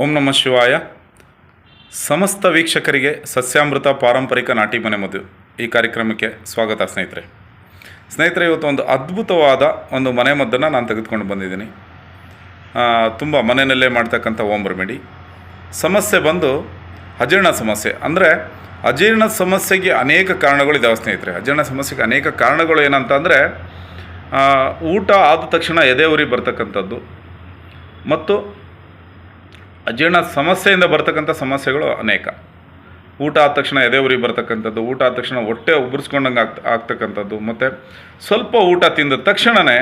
ಓಂ ನಮಃ ಶಿವಾಯ. ಸಮಸ್ತ ವೀಕ್ಷಕರಿಗೆ ಸಸ್ಯಾಮೃತ ಪಾರಂಪರಿಕ ನಾಟಿ ಮನೆ ಮದುವೆ ಈ ಕಾರ್ಯಕ್ರಮಕ್ಕೆ ಸ್ವಾಗತ ಸ್ನೇಹಿತರೆ. ಸ್ನೇಹಿತರೆ, ಇವತ್ತು ಒಂದು ಅದ್ಭುತವಾದ ಒಂದು ಮನೆ ಮದ್ದನ್ನು ನಾನು ತೆಗೆದುಕೊಂಡು ಬಂದಿದ್ದೀನಿ. ತುಂಬ ಮನೆಯಲ್ಲೇ ಮಾಡ್ತಕ್ಕಂಥ ಓಂ ರೆಮಿಡಿ. ಸಮಸ್ಯೆ ಬಂದು ಅಜೀರ್ಣ ಸಮಸ್ಯೆ. ಅಂದರೆ ಅಜೀರ್ಣ ಸಮಸ್ಯೆಗೆ ಅನೇಕ ಕಾರಣಗಳಿದ್ದಾವೆ ಸ್ನೇಹಿತರೆ. ಅಜೀರ್ಣ ಸಮಸ್ಯೆಗೆ ಅನೇಕ ಕಾರಣಗಳು ಏನಂತಂದರೆ ಊಟ ಆದ ತಕ್ಷಣ ಎದೆ ಉರಿ ಬರ್ತಕ್ಕಂಥದ್ದು. ಮತ್ತು ಅಜೀರ್ಣ ಸಮಸ್ಯೆಯಿಂದ ಬರ್ತಕ್ಕಂಥ ಸಮಸ್ಯೆಗಳು ಅನೇಕ. ಊಟ ಆದ ತಕ್ಷಣ ಎದೆ ಉರಿ ಬರ್ತಕ್ಕಂಥದ್ದು, ಊಟ ಆದ ತಕ್ಷಣ ಹೊಟ್ಟೆ ಉಬ್ಬರಿಸ್ಕೊಂಡಂಗೆ ಆಗ್ತ, ಆಗ್ತಕ್ಕಂಥದ್ದು, ಮತ್ತು ಸ್ವಲ್ಪ ಊಟ ತಿಂದ ತಕ್ಷಣವೇ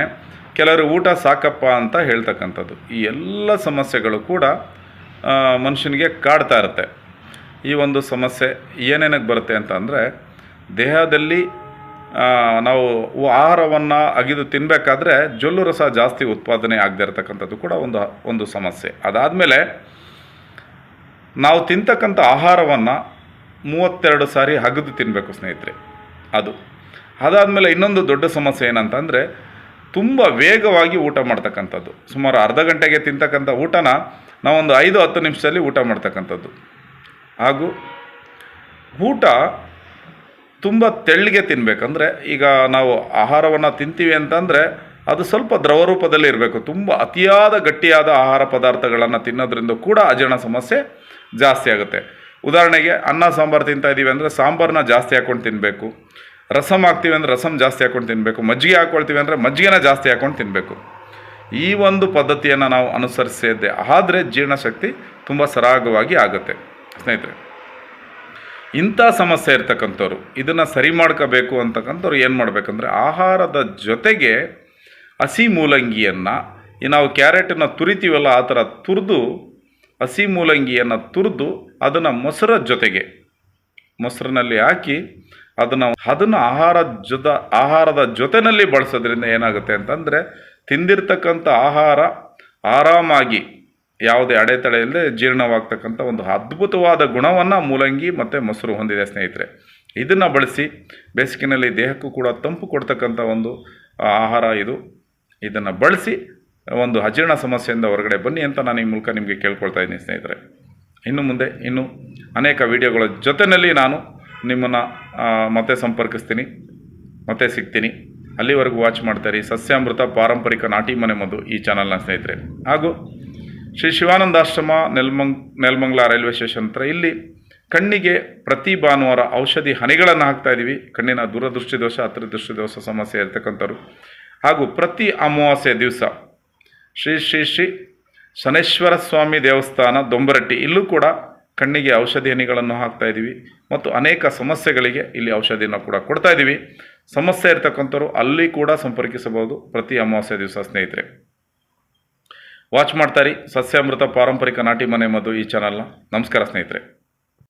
ಕೆಲವರು ಊಟ ಸಾಕಪ್ಪ ಅಂತ ಹೇಳ್ತಕ್ಕಂಥದ್ದು. ಈ ಎಲ್ಲ ಸಮಸ್ಯೆಗಳು ಕೂಡ ಮನುಷ್ಯನಿಗೆ ಕಾಡ್ತಾ ಇರುತ್ತೆ. ಈ ಒಂದು ಸಮಸ್ಯೆ ಏನೇನಕ್ಕೆ ಬರುತ್ತೆ ಅಂತ ಅಂದರೆ, ದೇಹದಲ್ಲಿ ನಾವು ಆಹಾರವನ್ನು ಅಗಿದು ತಿನ್ನಬೇಕಾದ್ರೆ ಜೊಲ್ಲು ರಸ ಜಾಸ್ತಿ ಉತ್ಪಾದನೆ ಆಗದೆ ಇರತಕ್ಕಂಥದ್ದು ಕೂಡ ಒಂದು ಒಂದು ಸಮಸ್ಯೆ. ಅದಾದಮೇಲೆ ನಾವು ತಿಂತಕ್ಕಂಥ ಆಹಾರವನ್ನು ಮೂವತ್ತೆರಡು ಸಾರಿ ಅಗದು ತಿನ್ನಬೇಕು ಸ್ನೇಹಿತರೆ, ಅದು. ಅದಾದಮೇಲೆ ಇನ್ನೊಂದು ದೊಡ್ಡ ಸಮಸ್ಯೆ ಏನಂತಂದರೆ ತುಂಬ ವೇಗವಾಗಿ ಊಟ ಮಾಡ್ತಕ್ಕಂಥದ್ದು. ಸುಮಾರು ಅರ್ಧ ಗಂಟೆಗೆ ತಿಂತಕ್ಕಂಥ ಊಟನ ನಾವೊಂದು ಐದು ಹತ್ತು ನಿಮಿಷದಲ್ಲಿ ಊಟ ಮಾಡ್ತಕ್ಕಂಥದ್ದು. ಹಾಗೂ ಊಟ ತುಂಬ ತೆಳ್ಳಗೆ ತಿನ್ನಬೇಕಂದ್ರೆ ಈಗ ನಾವು ಆಹಾರವನ್ನು ತಿಂತೀವಿ ಅಂತಂದರೆ ಅದು ಸ್ವಲ್ಪ ದ್ರವ ರೂಪದಲ್ಲಿ ಇರಬೇಕು. ತುಂಬ ಅತಿಯಾದ ಗಟ್ಟಿಯಾದ ಆಹಾರ ಪದಾರ್ಥಗಳನ್ನು ತಿನ್ನೋದ್ರಿಂದ ಕೂಡ ಅಜೀರ್ಣ ಸಮಸ್ಯೆ ಜಾಸ್ತಿ ಆಗುತ್ತೆ. ಉದಾಹರಣೆಗೆ ಅನ್ನ, ಸಾಂಬಾರು ತಿಂತಾ ಇದ್ದೀವಿ ಅಂದರೆ ಸಾಂಬಾರನ್ನ ಜಾಸ್ತಿ ಹಾಕ್ಕೊಂಡು ತಿನ್ನಬೇಕು ರಸಮ್ ಹಾಕ್ತೀವಿ ಅಂದರೆ ರಸಮ್ ಜಾಸ್ತಿ ಹಾಕ್ಕೊಂಡು ತಿನ್ನಬೇಕು ಮಜ್ಜಿಗೆ ಹಾಕ್ಕೊಳ್ತೀವಿ ಅಂದರೆ ಮಜ್ಜಿಗೆನ ಜಾಸ್ತಿ ಹಾಕ್ಕೊಂಡು ತಿನ್ನಬೇಕು ಈ ಒಂದು ಪದ್ಧತಿಯನ್ನು ನಾವು ಅನುಸರಿಸಿದ್ದೆ ಆದರೆ ಜೀರ್ಣಶಕ್ತಿ ತುಂಬ ಸರಾಗವಾಗಿ ಆಗುತ್ತೆ. ಸ್ನೇಹಿತರೆ. ಇಂಥ ಸಮಸ್ಯೆ ಇರ್ತಕ್ಕಂಥವ್ರು, ಇದನ್ನು ಸರಿ ಮಾಡ್ಕೋಬೇಕು ಅಂತಕ್ಕಂಥವ್ರು ಏನು ಮಾಡಬೇಕಂದ್ರೆ ಆಹಾರದ ಜೊತೆಗೆ ಹಸಿ ಮೂಲಂಗಿಯನ್ನು, ಈ ನಾವು ಕ್ಯಾರೆಟನ್ನು ತುರಿತೀವಲ್ಲ ಆ ಥರ ತುರಿದು, ಹಸಿ ಮೂಲಂಗಿಯನ್ನು ತುರಿದು ಅದನ್ನು ಮೊಸರ ಜೊತೆಗೆ, ಮೊಸರಿನಲ್ಲಿ ಹಾಕಿ ಅದನ್ನು ಅದನ್ನು ಆಹಾರ ಜೊತೆ ಆಹಾರದ ಜೊತೆಯಲ್ಲಿ ಬಳಸೋದ್ರಿಂದ ಏನಾಗುತ್ತೆ ಅಂತಂದರೆ ತಿಂದಿರ್ತಕ್ಕಂಥ ಆಹಾರ ಆರಾಮಾಗಿ ಯಾವುದೇ ಅಡೆತಡೆ ಇಲ್ಲದೆ ಜೀರ್ಣವಾಗ್ತಕ್ಕಂಥ ಒಂದು ಅದ್ಭುತವಾದ ಗುಣವನ್ನು ಮೂಲಂಗಿ ಮತ್ತು ಮೊಸರು ಹೊಂದಿದೆ, ಸ್ನೇಹಿತರೆ. ಇದನ್ನು ಬಳಸಿ ಬೇಸಿಗೆನಲ್ಲಿ ದೇಹಕ್ಕೂ ಕೂಡ ತಂಪು ಕೊಡ್ತಕ್ಕಂಥ ಒಂದು ಆಹಾರ ಇದು. ಇದನ್ನು ಬಳಸಿ ಒಂದು ಅಜೀರ್ಣ ಸಮಸ್ಯೆಯಿಂದ ಹೊರಗಡೆ ಬನ್ನಿ ಅಂತ ನಾನು ಈ ಮೂಲಕ ನಿಮಗೆ ಕೇಳ್ಕೊಳ್ತಾ ಇದ್ದೀನಿ, ಸ್ನೇಹಿತರೆ. ಇನ್ನು ಮುಂದೆ, ಇನ್ನು ಅನೇಕ ವಿಡಿಯೋಗಳ ಜೊತೆಯಲ್ಲಿ ನಾನು ನಿಮ್ಮನ್ನು ಮತ್ತೆ ಸಂಪರ್ಕಿಸ್ತೀನಿ, ಮತ್ತೆ ಸಿಗ್ತೀನಿ. ಅಲ್ಲಿವರೆಗೂ ವಾಚ್ ಮಾಡ್ತಾರೆ ಸಸ್ಯಾಮೃತ ಪಾರಂಪರಿಕ ನಾಟಿ ಮನೆ ಮದ್ದು ಈ ಚಾನಲ್ನ ಸ್ನೇಹಿತರೆ. ಹಾಗೂ ಶ್ರೀ ಶಿವಾನಂದಾಶ್ರಮ, ನೆಲ್ಮಂಗ್, ನೆಲ್ಮಂಗ್ಲ ರೈಲ್ವೆ ಸ್ಟೇಷನ್ ಹತ್ರ ಇಲ್ಲಿ ಕಣ್ಣಿಗೆ ಪ್ರತಿ ಭಾನುವಾರ ಔಷಧಿ ಹನಿಗಳನ್ನು ಹಾಕ್ತಾ ಇದ್ದೀವಿ ಕಣ್ಣಿನ ದೂರದೃಷ್ಟಿ ದೋಷ ಹತ್ತಿರದೃಷ್ಟಿ ದೋಷ ಸಮಸ್ಯೆ ಇರ್ತಕ್ಕಂಥವ್ರು. ಹಾಗೂ ಪ್ರತಿ ಅಮಾವಾಸ್ಯೆ ದಿವಸ ಶ್ರೀ ಶ್ರೀ ಶ್ರೀ ಶನೇಶ್ವರ ಸ್ವಾಮಿ ದೇವಸ್ಥಾನ, ದೊಂಬರಟ್ಟಿ ಇಲ್ಲೂ ಕೂಡ ಕಣ್ಣಿಗೆ ಔಷಧಿ ಹನಿಗಳನ್ನು ಹಾಕ್ತಾ ಇದ್ದೀವಿ ಮತ್ತು ಅನೇಕ ಸಮಸ್ಯೆಗಳಿಗೆ ಇಲ್ಲಿ ಔಷಧಿಯನ್ನು ಕೂಡ ಕೊಡ್ತಾ ಇದ್ದೀವಿ ಸಮಸ್ಯೆ ಇರ್ತಕ್ಕಂಥವ್ರು ಅಲ್ಲಿ ಕೂಡ ಸಂಪರ್ಕಿಸಬಹುದು ಪ್ರತಿ ಅಮಾವಾಸ್ಯೆ ದಿವಸ ಸ್ನೇಹಿತರೆ. ವಾಚ್ ಮಾಡ್ತಾರಿ ಸಸ್ಯಾಮೃತ ಪಾರಂಪರಿಕ ನಾಟಿ ಮನೆ ಮದ್ದು ಈ ಚಾನಲ್ನ ನಮಸ್ಕಾರ ಸ್ನೇಹಿತರೆ.